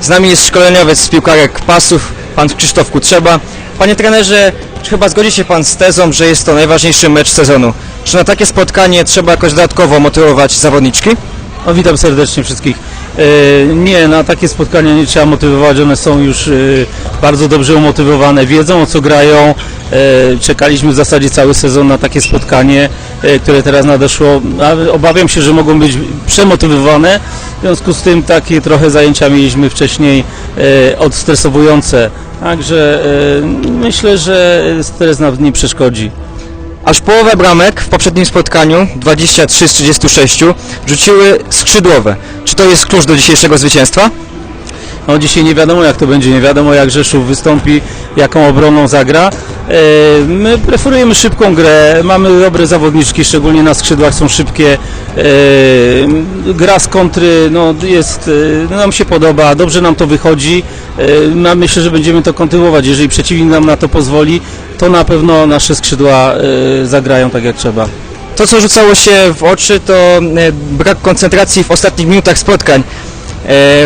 Z nami jest szkoleniowiec z piłkarek pasów, pan Krzysztof Kutrzeba. Panie trenerze, czy chyba zgodzi się pan z tezą, że jest to najważniejszy mecz sezonu? Czy na takie spotkanie trzeba jakoś dodatkowo motywować zawodniczki? No, witam serdecznie wszystkich. E, Nie, na takie spotkania nie trzeba motywować, one są już e, bardzo dobrze umotywowane, wiedzą o co grają. E, Czekaliśmy w zasadzie cały sezon na takie spotkanie, e, które teraz nadeszło. Obawiam się, że mogą być przemotywowane, w związku z tym takie trochę zajęcia mieliśmy wcześniej e, odstresowujące. Także myślę, że stres nam nie przeszkodzi. Aż połowę bramek w poprzednim spotkaniu, 23 z 36, rzuciły skrzydłowe. Czy to jest klucz do dzisiejszego zwycięstwa? No dzisiaj nie wiadomo jak to będzie, nie wiadomo jak Rzeszów wystąpi, jaką obroną zagra. E, My preferujemy szybką grę, mamy dobre zawodniczki, szczególnie na skrzydłach są szybkie. E, Gra z kontry no, jest, e, nam się podoba, dobrze nam to wychodzi. No, Myślę, że będziemy to kontynuować. Jeżeli przeciwnik nam na to pozwoli, to na pewno nasze skrzydła zagrają tak jak trzeba. To, co rzucało się w oczy, to brak koncentracji w ostatnich minutach spotkań.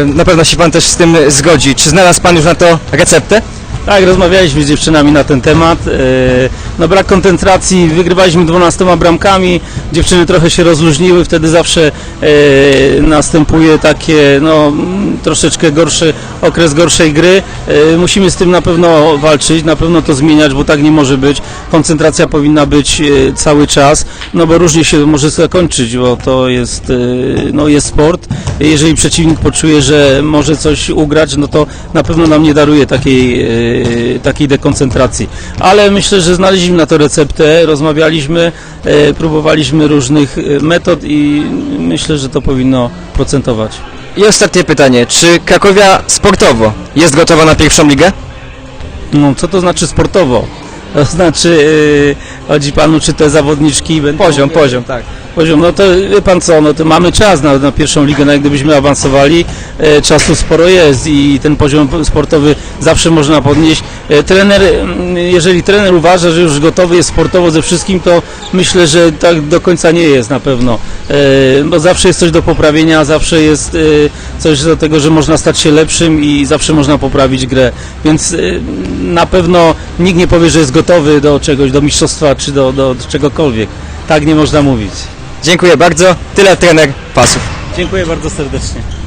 Na pewno się pan też z tym zgodzi. Czy znalazł pan już na to receptę? Tak, rozmawialiśmy z dziewczynami na ten temat. E, No brak koncentracji, wygrywaliśmy 12 bramkami, dziewczyny trochę się rozluźniły, wtedy zawsze e, następuje takie no, troszeczkę gorszy okres gorszej gry. E, Musimy z tym na pewno walczyć, na pewno to zmieniać, bo tak nie może być. Koncentracja powinna być e, cały czas, no bo różnie się może zakończyć, bo to jest, e, no, jest sport. Jeżeli przeciwnik poczuje, że może coś ugrać, no to na pewno nam nie daruje takiej, e, takiej dekoncentracji. Ale myślę, że znaleźliśmy na to receptę, rozmawialiśmy, e, próbowaliśmy różnych e, metod i myślę, że to powinno procentować. I ostatnie pytanie. Czy Krakowia sportowo jest gotowa na pierwszą ligę? No, co to znaczy sportowo? To znaczy, e, chodzi panu, czy te zawodniczki będą... Poziom, poziom, tak. Poziom, no to wie pan co, no to mamy czas na, na pierwszą ligę, no jak gdybyśmy awansowali, czasu sporo jest i ten poziom sportowy zawsze można podnieść. E, trener, mm, jeżeli trener uważa, że już gotowy jest sportowo ze wszystkim, to myślę, że tak do końca nie jest na pewno, e, bo zawsze jest coś do poprawienia, zawsze jest e, coś do tego, że można stać się lepszym i zawsze można poprawić grę, więc e, na pewno nikt nie powie, że jest gotowy do czegoś, do mistrzostwa czy do, do czegokolwiek. Tak nie można mówić. Dziękuję bardzo. Tyle trener pasów. Dziękuję bardzo serdecznie.